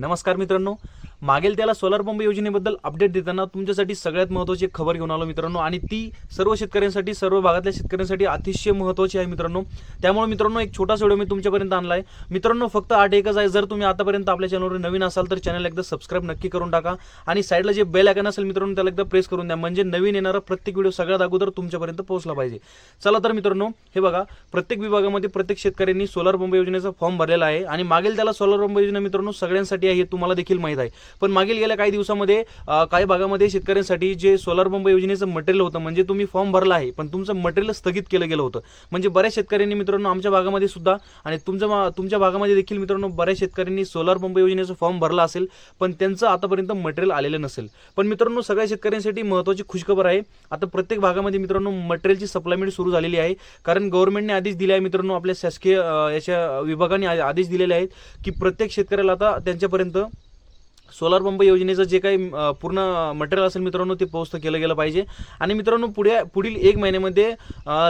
नमस्कार मित्रांनो. मागेल त्याला सोलार पंप योजनेबद्दल अपडेट देताना तुमच्यासाठी सगळ्यात महत्त्वाची खबर घेऊन आलो मित्रांनो. आणि ती सर्व शेतकऱ्यांसाठी सर्व भागातल्या शेतकऱ्यांसाठी अतिशय महत्त्वाची आहे मित्रांनो. त्यामुळे मित्रांनो एक छोटासा व्हिडिओ मी तुमच्यापर्यंत आणला आहे मित्रांनो फक्त आठ एकच आहे. जर तुम्ही आतापर्यंत आपल्या चॅनलवर नवीन असाल तर चॅनल एकदा सबस्क्राईब नक्की करून टाका. आणि साईडला जे बेल आयकन असेल मित्रांनो त्याला एकदा प्रेस करून द्या. म्हणजे नवीन येणारा प्रत्येक व्हिडिओ सगळ्यात अगोदर तुमच्यापर्यंत पोहोचला पाहिजे. चला तर मित्रांनो हे बघा. प्रत्येक विभागामध्ये प्रत्येक शेतकऱ्यांनी सोलार पंप योजनेचा फॉर्म भरलेला आहे. आणि मागील त्याला सोलार पंप योजना मित्रांनो सगळ्यांसाठी आहे हे तुम्हाला देखील माहीत आहे. पण मागील गेल्या काही दिवसामध्ये काही भागामध्ये शेतकऱ्यांसाठी जे सोलार पंप योजनेचं मटेरियल होतं म्हणजे तुम्ही फॉर्म भरला आहे पण तुमचं मटेरियल स्थगित केलं गेलं होतं. म्हणजे बऱ्याच शेतकऱ्यांनी मित्रांनो आमच्या भागामध्ये सुद्धा आणि तुमच्या मा- तुमच्या भागामध्ये देखील मित्रांनो बऱ्याच शेतकऱ्यांनी सोलार पंप योजनेचं फॉर्म भरला असेल पण त्यांचं आतापर्यंत मटेरियल आलेलं नसेल. पण मित्रांनो सगळ्या शेतकऱ्यांसाठी महत्त्वाची खुशखबर आहे. आता प्रत्येक भागामध्ये मित्रांनो मटेरियलची सप्लायमेंट सुरू झालेली आहे. कारण गव्हर्नमेंटने आदेश दिले आहे मित्रांनो आपल्या शासकीय याच्या विभागाने आदेश दिलेले आहेत की प्रत्येक शेतकऱ्याला आता त्यांच्यापर्यंत सोलार पंप योजनेचं जे काही पूर्ण मटेरियल असेल मित्रांनो ते पोहोचतं केलं गेलं पाहिजे. आणि मित्रांनो पुढे पुढील एक महिन्यामध्ये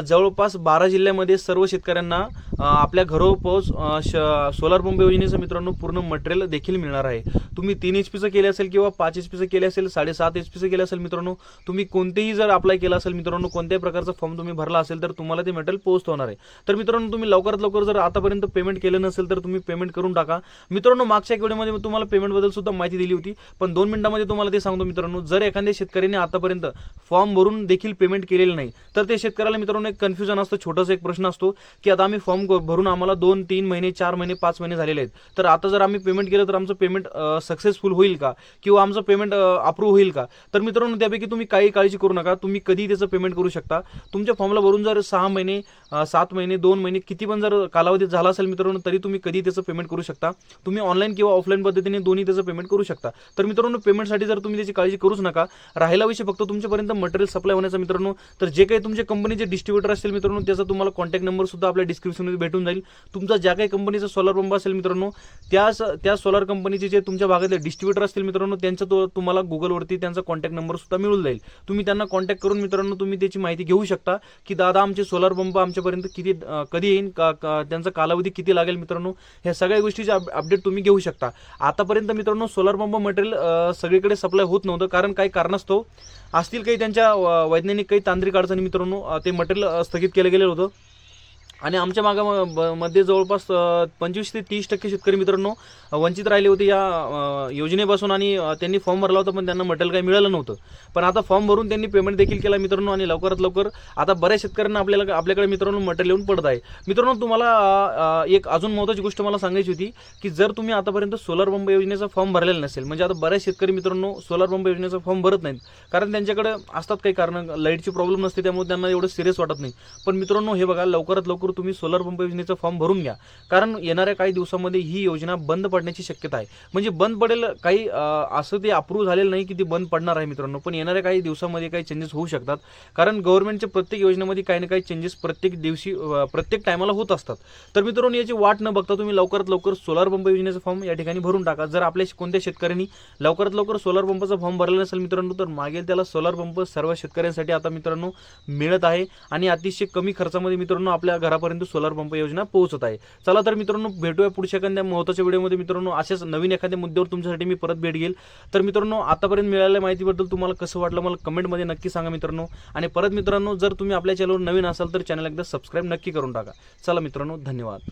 जवळपास बारा जिल्ह्यामध्ये सर्व शेतकऱ्यांना आपल्या घरोपोच श- सोलार पंप योजनेचं मित्रांनो पूर्ण मटेरियल देखील मिळणार आहे. तुम्ही तीन एच पीचं केले असेल किंवा पाच एच पीचं केले असेल साडेसात एच पीचं केलं असेल मित्रांनो तुम्ही कोणतेही जर अप्लाय केलं असेल मित्रांनो कोणत्याही प्रकारचा फॉर्म तुम्ही भरला असेल तर तुम्हाला ते मटेरियल पोस्ट होणार आहे. तर मित्रांनो तुम्ही लवकरात लवकर जर आतापर्यंत पेमेंट केलं नसेल तर तुम्ही पेमेंट करून टाका. मित्रांनो मागच्या एक वेळेमध्ये तुम्हाला पेमेंटबद्दल सुद्धा माहिती दिली होती. पण दोन मिनिटांमध्ये तुम्हाला ते सांगतो मित्रांनो. जर एखाद्या शेतकऱ्याने आतापर्यंत फॉर्म भरून देखील पेमेंट केलेलं नाही तर ते शेतकऱ्याला मित्रांनो एक कन्फ्युजन असतं छोटासा एक प्रश्न असतो की आता आम्ही फॉर्म भरून आम्हाला दोन तीन महिने चार महिने पाच महिने झालेले आहेत. तर आता जर आम्ही पेमेंट केलं तर आमचं पेमेंट सक्सेसफुल होईल का? किंवा आमचं पेमेंट अप्रूव्ह होईल का? तर मित्रांनो त्यापैकी तुम्ही काही काळजी करू नका. तुम्ही कधी त्याचं पेमेंट करू शकता. तुमच्या फॉर्मला भरून जर सहा महिने सात महिने दोन महिने किती पण जर कालावधी झाला असेल मित्रांनो तरी तुम्ही कधी त्याचं पेमेंट करू शकता. तुम्ही ऑनलाईन किंवा ऑफलाईन पद्धतीने दोन्ही त्याचं पेमेंट करू शकता. तर मित्रांनो पेमेंटसाठी जर तुम्ही त्याची काळजी करूच नका राहिला विषय फक्त तुमच्यापर्यंत मटेरियल सप्लाय होण्याचा मित्रांनो तर जे काही तुमच्या कंपनीचे डिस्ट्रीब्युटर असतील मित्रांनो त्याचा तुम्हाला कॉन्टॅक्ट नंबर सुद्धा आपल्या डिस्क्रिप्शनमध्ये भेटून जाईल. तुमचा ज्या काही कंपनीचा सोलार पंप असेल मित्रांनो त्या त्या सोलार कंपनीचे जे तुमच्या भागातले डिस्ट्रीब्युटर असतील मित्रांनो त्यांचा तो तुम्हाला गुगलवरती त्यांचा कॉन्टॅक्ट नंबर सुद्धा मिळून जाईल. तुम्ही त्यांना कॉन्टॅक्ट करून मित्रांनो तुम्ही त्याची माहिती घेऊ शकता की दादा आमचे सोलार पंप आमच्यापर्यंत किती कधी येईल का- त्यांचा कालावधी किती लागेल मित्रांनो? ह्या सगळ्या गोष्टीचे अपडेट तुम्ही घेऊ शकता. आतापर्यंत मित्रांनो सोलार पंप मटेरियल सगळीकडे सप्लाय होत नव्हतं. कारण काही कारणास्तव असतील काही त्यांच्या वैज्ञानिक काही तांत्रिक अडचणी मित्रांनो ते मटेरियल स्थगित केलं गेलेलं होतं. आणि आमच्या मागा ब- मध्ये जवळपास पंचवीस ते तीस टक्के शेतकरी मित्रांनो वंचित राहिले होते या योजनेपासून आणि त्यांनी फॉर्म भरला होता पण त्यांना मटेरियल काही मिळालं नव्हतं. पण आता फॉर्म भरून त्यांनी पेमेंट देखील केला मित्रांनो आणि लवकरात लवकर आता बऱ्याच शेतकऱ्यांना आपल्याला आपल्याकडे मित्रांनो मटेरियल येऊन पडत आहे. मित्रांनो तुम्हाला एक अजून महत्त्वाची गोष्ट मला सांगायची होती की जर तुम्ही आतापर्यंत सोलार पंप योजनेचा फॉर्म भरलेला नसेल म्हणजे आता बऱ्याच शेतकरी मित्रांनो सोलार पंप योजनेचा फॉर्म भरत नाहीत. कारण त्यांच्याकडे असतात काही कारण लाईटची प्रॉब्लेम नसते त्यामुळे त्यांना एवढं सिरियस वाटत नाही. पण मित्रांनो हे बघा लवकरात लवकर तुम्ही सोलार पंप योजनेचा फॉर्म भरून घ्या. कारण येणाऱ्या काही दिवसामध्ये ही योजना बंद पडण्याची शक्यता आहे. म्हणजे बंद पडेल काही असं ते अप्रूव्ह झालेलं नाही की ती बंद पडणार आहे मित्रांनो. पण येणाऱ्या काही दिवसामध्ये काही चेंजेस होऊ शकतात. कारण गव्हर्नमेंटच्या प्रत्येक योजनेमध्ये काही ना काही चेंजेस प्रत्येक दिवशी प्रत्येक टायमाला होत असतात. तर मित्रांनो याची वाट न बघता तुम्ही लवकरात लवकर सोलार पंप योजनेचा फॉर्म या ठिकाणी भरून टाका. जर आपल्या कोणत्या शेतकऱ्यांनी लवकरात लवकर सोलार पंपाचा फॉर्म भरला नसेल मित्रांनो तर मागेल त्याला सोलार पंप सर्व शेतकऱ्यांसाठी आता मित्रांनो मिळत आहे. आणि अतिशय कमी खर्चामध्ये मित्रांनो आपल्या घरापर्यंत सोलार पंप योजना पोहोचत आहे. चला तर मित्रांनो भेटूया पुढच्या एखाद्या महत्त्वाच्या व्हिडिओमध्ये. मित्रांनो अशाच नवीन एखाद्या मुद्द्यावर तुमच्यासाठी मी परत भेट घेईल. तर मित्रांनो आतापर्यंत मिळालेल्या माहितीबद्दल तुम्हाला कसं वाटलं मला कमेंटमध्ये नक्की सांगा मित्रांनो. आणि परत मित्रांनो जर तुम्ही आपल्या चॅनलवर नवीन असाल तर चॅनल एकदा सबस्क्राईब नक्की करून टाका. चला मित्रांनो धन्यवाद.